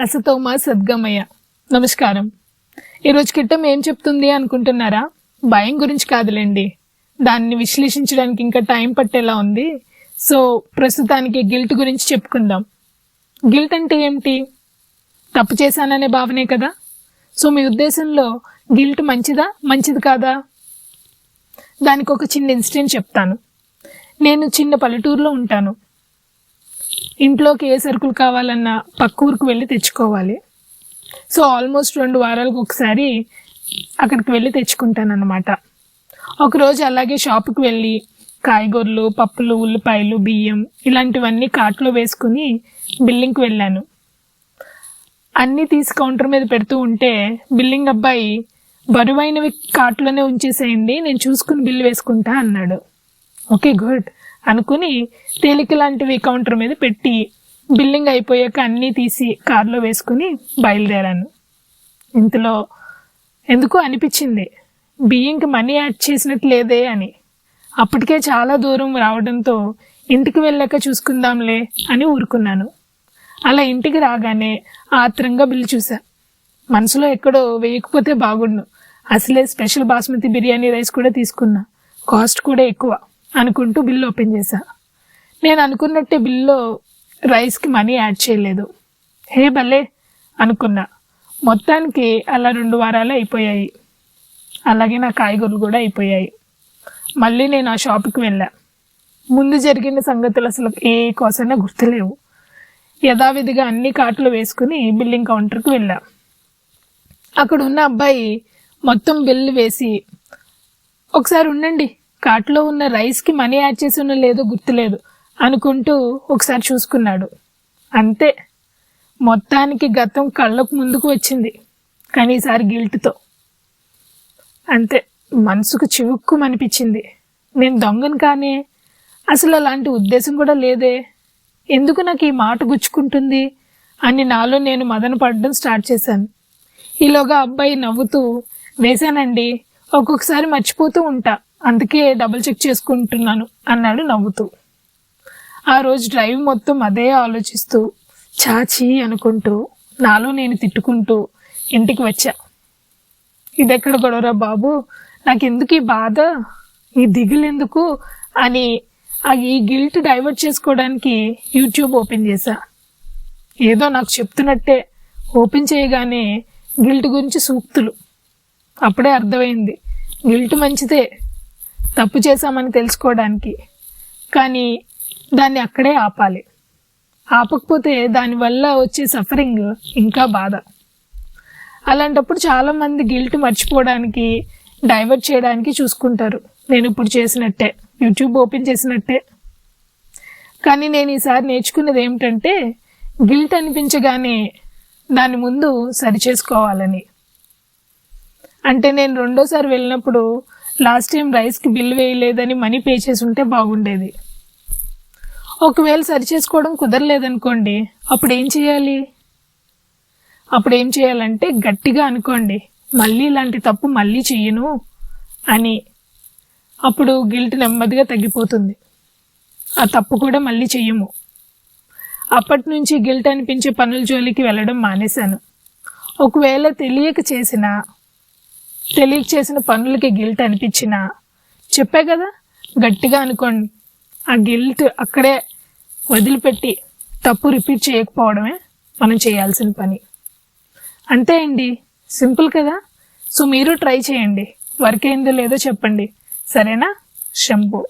అసతోమ సద్గమయ్య. నమస్కారం. ఈరోజు కిట్టం ఏం చెప్తుంది అనుకుంటున్నారా? భయం గురించి కాదులేండి. దాన్ని విశ్లేషించడానికి ఇంకా టైం పట్టేలా ఉంది. సో ప్రస్తుతానికి గిల్ట్ గురించి చెప్పుకుందాం. గిల్ట్ అంటే ఏమిటి? తప్పు చేశాననే భావనే కదా? సో మీ ఉద్దేశంలో గిల్ట్ మంచిదా మంచిది కాదా? దానికి ఒక చిన్న ఇన్సిడెంట్ చెప్తాను. నేను చిన్న పల్లెటూరులో ఉంటాను. ఇంట్లోకి ఏ సరుకులు కావాలన్నా పక్క ఊరికి వెళ్ళి తెచ్చుకోవాలి. సో ఆల్మోస్ట్ రెండు వారాలకు ఒకసారి అక్కడికి వెళ్ళి తెచ్చుకుంటాను అనమాట ఒకరోజు అలాగే షాప్కి వెళ్ళి కాయగూరలు పప్పులు ఉల్లిపాయలు బియ్యం ఇలాంటివన్నీ కార్ట్లో వేసుకుని బిల్లింగ్కి వెళ్ళాను. అన్నీ తీసి కౌంటర్ మీద పెడుతూ ఉంటే బిల్లింగ్ అబ్బాయి బరువైనవి కార్ట్లోనే ఉంచేసేయండి నేను చూసుకుని బిల్లు వేసుకుంటా అన్నాడు. Okay good. అనుకుని తేలిక లాంటివి కౌంటర్ మీద పెట్టి బిల్లింగ్ అయిపోయాక అన్నీ తీసి కారులో వేసుకుని బయలుదేరాను. ఇంతలో ఎందుకో అనిపించింది బియ్యంకి మనీ యాడ్ చేసినట్టు లేదే అని. అప్పటికే చాలా దూరం రావడంతో ఇంటికి వెళ్ళాక చూసుకుందాంలే అని ఊరుకున్నాను. అలా ఇంటికి రాగానే ఆత్రంగా బిల్లు చూసా మనసులో ఎక్కడో వేయకపోతే బాగుండు. అసలే స్పెషల్ బాస్మతి బిర్యానీ రైస్ కూడా తీసుకున్నా. కాస్ట్ కూడా ఎక్కువ. అనుకుంటూ బిల్లు ఓపెన్ చేశా. నేను అనుకున్నట్టే బిల్లో రైస్కి మనీ యాడ్ చేయలేదు. హే భలే అనుకున్నా. మొత్తానికి అలా రెండు వారాలు అయిపోయాయి. అలాగే నా కాయగూరలు కూడా అయిపోయాయి. మళ్ళీ నేను ఆ షాప్కి వెళ్ళా. ముందు జరిగిన సంగతులు అసలు ఏ కోసమైనా గుర్తులేవు. యథావిధిగా అన్ని కార్ట్లు వేసుకుని బిల్లింగ్ కౌంటర్కి వెళ్ళా. అక్కడ ఉన్న అబ్బాయి మొత్తం బిల్లు వేసి ఒకసారి ఉండండి కార్ట్లో ఉన్న రైస్కి మనీ యాడ్ చేసి ఉన్న లేదో గుర్తులేదు అనుకుంటూ ఒకసారి చూసుకున్నాడు. అంతే. మొత్తానికి గతం కళ్ళకు ముందుకు వచ్చింది. కానీ ఈసారి గిల్ట్తో. అంతే. మనసుకు చివుక్కు అనిపించింది నేను దొంగను కానీ అసలు అలాంటి ఉద్దేశం కూడా లేదే. ఎందుకు నాకు ఈ మాట గుచ్చుకుంటుంది అని నాలో నేను మదన పడడం స్టార్ట్ చేశాను. ఈలోగా అబ్బాయి నవ్వుతూ వేశానండి. ఒక్కొక్కసారి మర్చిపోతూ ఉంటా. అందుకే డబుల్ చెక్ చేసుకుంటున్నాను అన్నాడు నవ్వుతూ. ఆ రోజు డ్రైవ్ మొత్తం అదే ఆలోచిస్తూ చాచి అనుకుంటూ నాలో నేను తిట్టుకుంటూ ఇంటికి వచ్చా. ఇదెక్కడ గొడవరా బాబు? నాకు ఎందుకు ఈ బాధ? ఈ దిగులు ఎందుకు అని ఆ ఈ గిల్ట్ డైవర్ట్ చేసుకోవడానికి యూట్యూబ్ ఓపెన్ చేశా. ఏదో నాకు చెప్తున్నట్టే ఓపెన్ చేయగానే గిల్ట్ గురించి సూక్తులు. అప్పుడే అర్థమైంది. గిల్ట్ మంచిదే. తప్పు చేశామని తెలుసుకోవడానికి. కానీ దాన్ని అక్కడే ఆపాలి. ఆపకపోతే దానివల్ల వచ్చే సఫరింగ్ ఇంకా బాధ. అలాంటప్పుడు చాలామంది గిల్ట్ మర్చిపోవడానికి డైవర్ట్ చేయడానికి చూసుకుంటారు. నేను ఇప్పుడు చేసినట్టే. యూట్యూబ్ ఓపెన్ చేసినట్టే. కానీ నేను ఈసారి నేర్చుకున్నది ఏమిటంటే గిల్ట్ అనిపించగానే దాని ముందు సరి చేసుకోవాలని. అంటే నేను రెండోసారి వెళ్ళినప్పుడు లాస్ట్ టైం రైస్కి బిల్ వేయలేదని మనీ పే చేసి ఉంటే బాగుండేది. ఒకవేళ సరి చేసుకోవడం కుదరలేదనుకోండి అప్పుడు ఏం చేయాలి? అప్పుడు ఏం చేయాలంటే గట్టిగా అనుకోండి మళ్ళీ ఇలాంటి తప్పు మళ్ళీ చెయ్యను అని. అప్పుడు గిల్ట్ నెమ్మదిగా తగ్గిపోతుంది. ఆ తప్పు కూడా మళ్ళీ చెయ్యము. అప్పటి నుంచి గిల్ట్ అనిపించే పనుల జోలికి వెళ్ళడం మానేశాను. ఒకవేళ తెలియక చేసినా తెలియక చేసిన పనులకి గిల్ట్ అనిపించినా చెప్పే కదా గట్టిగా అనుకోండి. ఆ గిల్ట్ అక్కడే వదిలిపెట్టి తప్పు రిపీట్ చేయకపోవడమే మనం చేయాల్సిన పని. అంతే అండి. సింపుల్ కదా? సో మీరు ట్రై చేయండి. వర్క్ అయిందో లేదో చెప్పండి. సరేనా? శంపూ